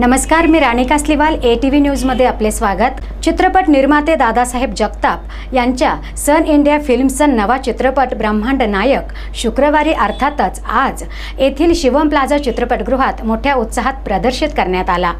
नमस्कार मी Rani Kasliwal A T V न्यूजमध्ये आपले स्वागत. चित्रपट निर्माते दादासाहेब जगताप यांच्या सन इंडिया फिल्मचा नवा चित्रपट ब्रह्मांड नायक शुक्रवारी अर्थातच आज येथील शिवम प्लाझा चित्रपटगृहात मोठ्या उत्साहात प्रदर्शित करण्यात आला.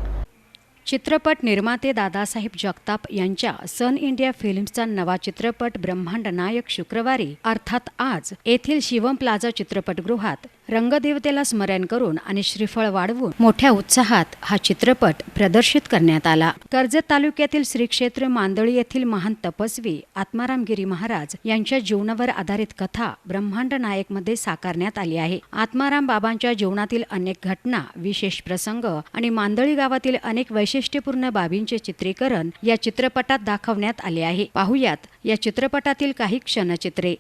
चित्रपट निर्माते दादासाहेब जगताप यांच्या सन इंडिया फिल्म्सचा नवा चित्रपट ब्रह्मांड नायक शुक्रवारी अर्थात आज येथील शिवम प्लाझा चित्रपटगृहात रंगदेवतेला स्मरण करून आणि श्रीफळ वाढवून मोठ्या उत्साहात हा चित्रपट प्रदर्शित करण्यात आला. कर्जत तालुक्यातील श्री क्षेत्र मांदळी येथील महान तपस्वी आत्माराम गिरी महाराज यांच्या जीवनावर आधारित कथा ब्रह्मांड नायकमध्ये साकारण्यात आली आहे. आत्माराम बाबांच्या जीवनातील अनेक घटना विशेष प्रसंग आणि मांदळी गावातील अनेक वैशिष्ट्यपूर्ण बाबींचे चित्रीकरण या चित्रपटात दाखवण्यात आले आहे. पाहुयात या चित्रपटातील काही क्षणचित्रे.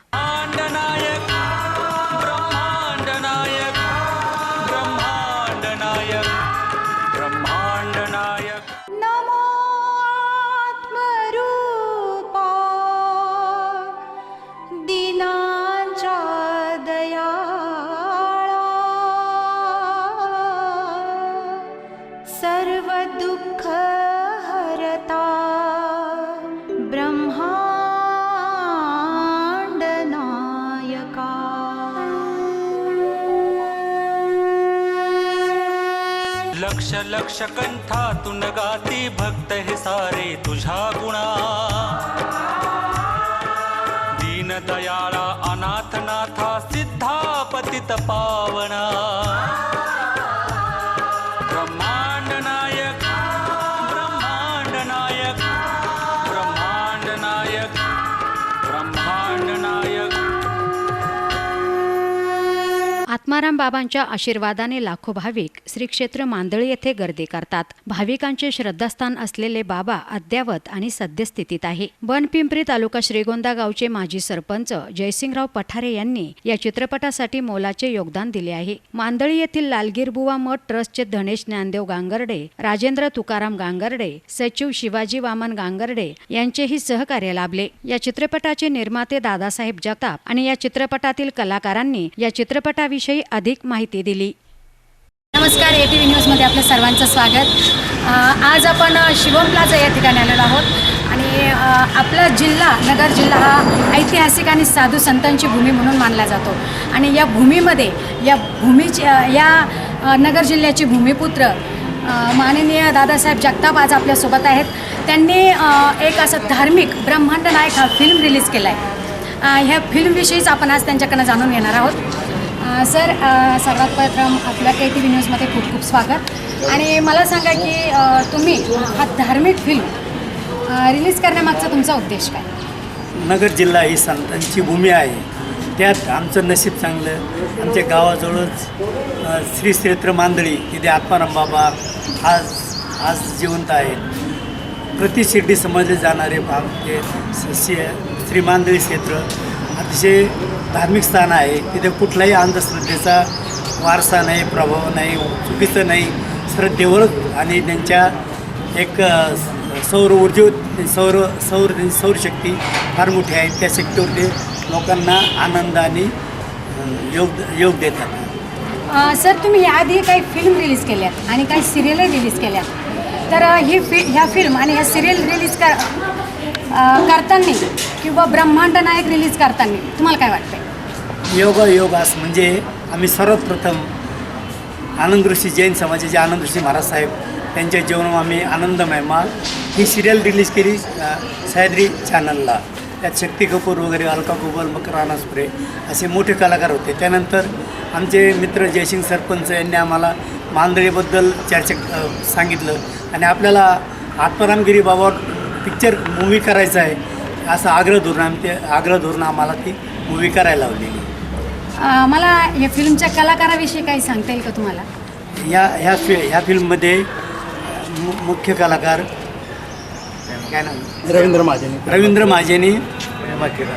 लक्ष लक्ष कंठातून गाती भक्त हे सारे तुझ्या गुणा. दीन दयाळा अनाथनाथा सिद्धा पतित पावना ब्रह्मांड नायक ब्रह्मांड नायक. आत्माराम बाबांच्या आशीर्वादाने लाखो भाविक श्री क्षेत्र मांदळी येथे गर्दी करतात. भाविकांचे श्रद्धास्थान असलेले बाबा अद्यावत आणि सद्यस्थितीत आहे. बनपिंपरी तालुका श्रीगोंदा गावचे माजी सरपंच जयसिंगराव पठारे यांनी या चित्रपटासाठी मोलाचे योगदान दिले आहे. मांदळी येथील लालगीरबुवा मठ ट्रस्टचे धनेश ज्ञानदेव गांगर्डे राजेंद्र तुकाराम गांगर्डे सचिव शिवाजी वामन गांगर्डे यांचेही सहकार्य लाभले. या चित्रपटाचे निर्माते दादासाहेब जगताप आणि या चित्रपटातील कलाकारांनी या चित्रपटाविषयी अधिक माहिती दिली. नमस्कार ए टी व्ही न्यूजमध्ये आपलं सर्वांचं स्वागत. आज आपण शिवम प्लाझा या ठिकाणी आलेलो आहोत. आणि आपला जिल्हा नगर जिल्हा हा ऐतिहासिक आणि साधू संतांची भूमी म्हणून मानला जातो. आणि या भूमीमध्ये या भूमीची या नगर जिल्ह्याचे भूमिपुत्र माननीय दादासाहेब जगताप आज आपल्यासोबत आहेत. त्यांनी एक असं धार्मिक ब्रह्मांड नायक हा फिल्म रिलीज केला आहे ह्या फिल्मविषयीच आपण आज त्यांच्याकडनं जाणून घेणार आहोत. सर सर्वात प्रथम आपलं के टी व्ही न्यूजमध्ये खूप खूप स्वागत. आणि मला सांगा की तुम्ही हा धार्मिक फिल्म रिलीज करण्यामागचा तुमचा उद्देश काय? नगर जिल्हा ही संतांची भूमी आहे. त्यात आमचं नशीब चांगलं. आमच्या गावाजवळच श्री क्षेत्र मांदळी तिथे आत्माराम बाबा आज आज जिवंत आहेत. प्रतिशिर्डी समजले जाणारे भाग ते श्री मांदळी क्षेत्र. अतिशय धार्मिक स्थान आहे. तिथे कुठलाही अंधश्रद्धेचा वारसा नाही प्रभाव नाही चुकीचं नाही. श्रद्धेवरच आणि त्यांच्या एक सौर ऊर्जे सौर सौर सौरशक्ती फार मोठी आहे. त्या शक्तीवर ते लोकांना आनंद आणि योग योग देतात. सर तुम्ही याआधी काही फिल्म रिलीज केल्यात आणि काही सिरियलही रिलीज केल्या तर ही फि ह्या फिल्म आणि ह्या सिरियल रिलीज कर करताना किंवा ब्रह्मांड नायक रिलीज करताना तुम्हाला काय वाटतं योग योगास म्हणजे आम्ही सर्वप्रथम आनंद ऋषी जैन समाजाचे आनंद ऋषी महाराज साहेब त्यांच्या जीवनावर आम्ही आनंद महिमा ही सिरियल रिलीज केली सह्याद्री चॅनलला त्यात शक्ती कपूर वगैरे अलका कुबल मकर राणासपुरे असे मोठे कलाकार होते. त्यानंतर आमचे मित्र जयसिंग सरपंच यांनी आम्हाला मांदळीबद्दल चर्चा सांगितलं. आणि आपल्याला आत्मारामगिरी बाबावर पिक्चर मूवी करायचा आहे. असं आग्रह धोरण आम्ही ते आग्रह धोरण आम्हाला ती मूवी करायला लावलेली. अ, मला या फिल्मच्या कलाकाराविषयी काही सांगता येईल का तुम्हाला? या ह्या फि ह्या फिल्ममध्ये मु मुख्य कलाकार काय नाव? रवींद्र महाजन रवींद्र महाजेनी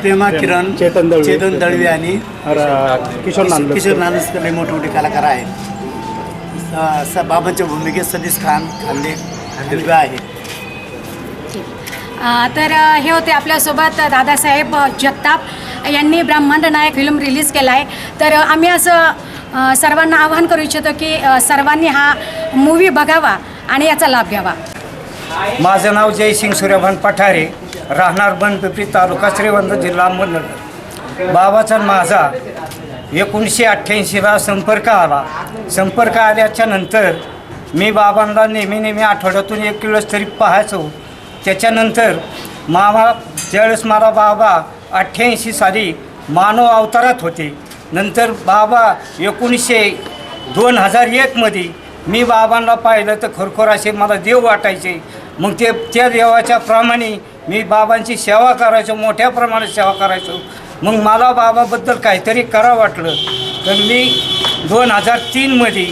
प्रेमा किरण. चेतन दळवे. चेतन दळवे आणि किशोर किशोर नांदकर हे मोठे मोठे कलाकार आहेत. स- स- बाबांच्या भूमिकेत सतीश खान खांदे आहेत. अ, तर हे होते आपल्यासोबत दादासाहेब जगताप यांनी ब्रह्मांड नायक फिल्म रिलीज केला आहे तर आम्ही असं सर्वांना आवाहन करू इच्छितो की सर्वांनी हा मूवी बघावा आणि याचा लाभ घ्यावा. माझं नाव जयसिंग सूर्यभान पठारे राहणार बनपिपरी तालुका श्रीवंत जिल्हा अहमदनगर बाबाचा माझा एकोणीसशे अठ्ठ्याऐंशीला संपर्क आला. संपर्क आल्याच्यानंतर मी बाबांना नेहमी नेहमी आठवड्यातून एक किलोच तरी पाहायचो. त्याच्यानंतर मामा ज्यावेळेस मला बाबा अठ्ठ्याऐंशी साली मानव अवतारात होते. नंतर बाबा एकोणीसशे दोन हजार एकमध्ये मी बाबांना पाहिलं तर खरोखर असे मला देव वाटायचे. मग ते त्या देवाच्या प्रमाणे मी बाबांची सेवा करायचो मोठ्या प्रमाणात सेवा करायचो. मग मला बाबाबद्दल काहीतरी करा वाटलं. तर मी दोन हजार तीनमध्ये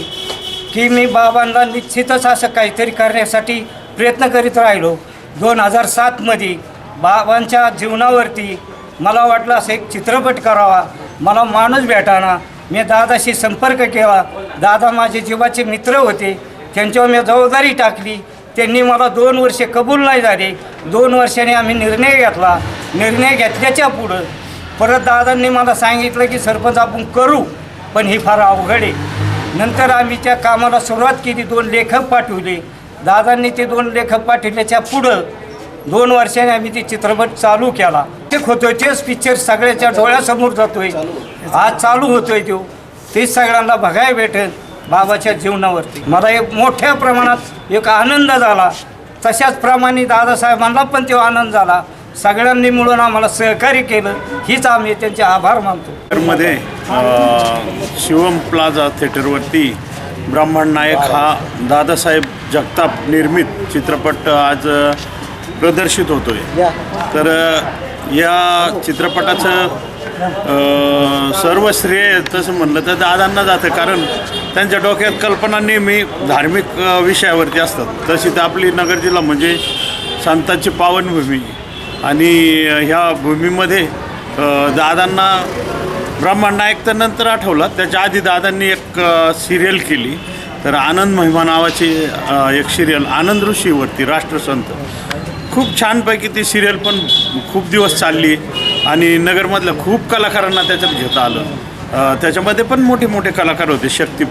की मी बाबांना निश्चितच असं काहीतरी करण्यासाठी प्रयत्न करीत राहिलो. दोन हजार सातमध्ये बाबांच्या जीवनावरती मला वाटलं असं एक चित्रपट करावा. मला माणूस भेटाना. मी दादाशी संपर्क केला. दादा माझे जीवाचे मित्र होते. त्यांच्यावर मी जबाबदारी टाकली. त्यांनी मला दोन वर्षे कबूल नाही झाले. दोन वर्षांनी आम्ही निर्णय घेतला. निर्णय घेतल्याच्या पुढं परत दादांनी मला सांगितलं की सरपंच आपण करू पण ही फार अवघड आहे. नंतर आम्ही त्या कामाला सुरुवात केली. दोन लेखक पाठवले. दादांनी ते दोन लेखक पाठिल्याच्या पुढं दोन वर्षाने आम्ही ते चित्रपट चालू केला. ते होतोय तेच पिक्चर सगळ्याच्या डोळ्यासमोर जातोय. आज चालू होतोय तो. तेच सगळ्यांना बघायला भेटेल बाबाच्या जीवनावरती. मला एक मोठ्या प्रमाणात एक आनंद झाला. तशाच प्रमाणे दादासाहेबांना पण तो आनंद झाला. सगळ्यांनी मिळून आम्हाला सहकार्य केलं. हीच आम्ही त्यांचे आभार मानतो. मध्ये शिवम प्लाझा थिएटरवरती ब्राह्मण नायक हा दादासाहेब जगताप निर्मित चित्रपट आज प्रदर्शित होतो आहे तर या चित्रपटाचं सर्व श्रेय तसं म्हणलं तर दादांना जातं. कारण त्यांच्या डोक्यात कल्पना नेहमी धार्मिक विषयावरती असतात. तशी तर आपली नगर जिल्हा म्हणजे संतांची पावनभूमी. आणि ह्या भूमीमध्ये दादांना ब्रह्मांड नायक तर नंतर आठवला. त्याच्या आधी दादांनी एक सिरियल केली. तर आनंद महिमा नावाची एक सिरियल आनंद ऋषीवरती राष्ट्रसंत. खूप छानपैकी ती सिरियल पण खूप दिवस चालली. आणि नगरमधल्या खूप कलाकारांना त्याच्यात घेता आलं. त्याच्यामध्ये पण मोठे मोठे कलाकार होते. शक्ती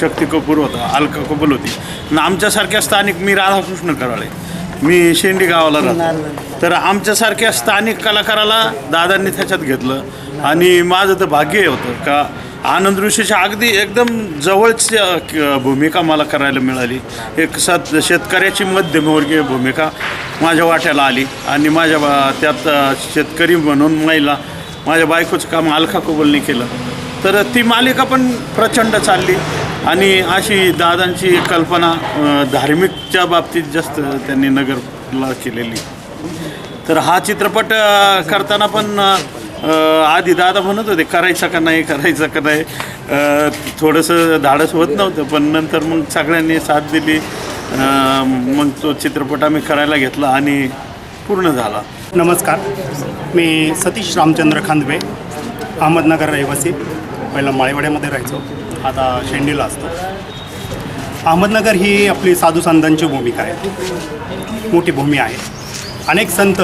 शक्ती कपूर होता अलका कपूर होती. आणि आमच्यासारख्या स्थानिक मी राधाकृष्ण कराळे. मी शेंडी गावाला राहतो. तर आमच्यासारख्या स्थानिक कलाकाराला दादांनी त्याच्यात घेतलं. आणि माझं तर भाग्य होतं का आनंद ऋषीच्या अगदी एकदम जवळची भूमिका मला करायला मिळाली. एक सत शेतकऱ्याची मध्यमवर्गीय भूमिका माझ्या वाट्याला आली. आणि माझ्या बा त्यात शेतकरी म्हणून महिला माझ्या बायकोचं काम अलखा कोबलने केलं. तर ती मालिका पण प्रचंड चालली. आणि अशी दादांची कल्पना धार्मिकच्या बाबतीत जास्त त्यांनी नगरला केलेली. तर हा चित्रपट करताना पण आधी दादा म्हणत होते करायचा का नाही करायचा का नाही? थोडंसं धाडस होत नव्हतं पण नंतर मग सगळ्यांनी साथ दिली. मग तो चित्रपट आम्ही करायला घेतला आणि पूर्ण झाला. नमस्कार. मी सतीश रामचंद्र खांदवे अहमदनगर रहिवासी. पहिला माळेवाड्यामध्ये राहायचो. आता शेंडीला असतो. अहमदनगर ही आपली साधू संतांची भूमिका आहे. मोठी भूमी आहे. अनेक संत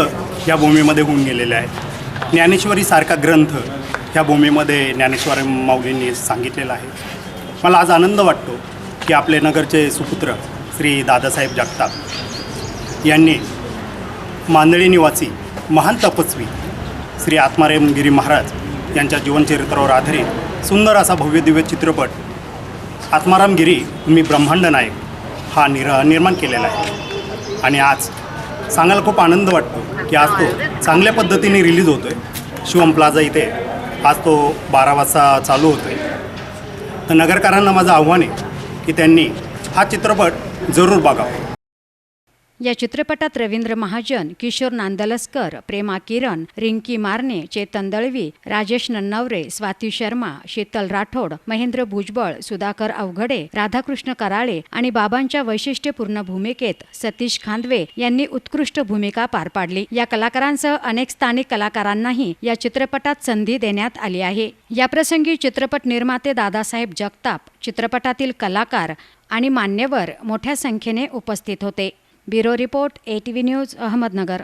या भूमीमध्ये होऊन गेलेले आहेत. ज्ञानेश्वरीसारखा ग्रंथ ह्या भूमीमध्ये ज्ञानेश्वर माऊलींनी सांगितलेला आहे. मला आज आनंद वाटतो की आपले नगरचे सुपुत्र श्री दादासाहेब जगताप यांनी मांदळी निवासी महान तपस्वी श्री आत्मारामगिरी महाराज यांच्या जीवनचरित्रावर आधारित सुंदर असा भव्य दिव्य चित्रपट आत्मारामगिरी मी ब्रह्मांड नायक हा निर निर्माण केलेला आहे. आणि आज सांगायला खूप आनंद वाटतो की आज तो चांगल्या पद्धतीने रिलीज होतो आहे शिवम प्लाझा इथे. आज तो बारा वाजता चालू होतो आहे तर नगरकरांना माझं आव्हान आहे की त्यांनी हा चित्रपट जरूर बघावा. या चित्रपटात रवींद्र महाजन किशोर नांदलस्कर प्रेमा किरण रिंकी मारणे चेतन दळवी राजेश नन्नावरे स्वाती शर्मा शीतल राठोड महेंद्र भुजबळ सुधाकर अवघडे राधाकृष्ण कराळे आणि बाबांच्या वैशिष्ट्यपूर्ण भूमिकेत सतीश खांदवे यांनी उत्कृष्ट भूमिका पार पाडली. या कलाकारांसह अनेक स्थानिक कलाकारांनाही या चित्रपटात संधी देण्यात आली आहे. याप्रसंगी चित्रपट निर्माते दादासाहेब जगताप चित्रपटातील कलाकार आणि मान्यवर मोठ्या संख्येने उपस्थित होते. Bureau report A T V news Ahmednagar.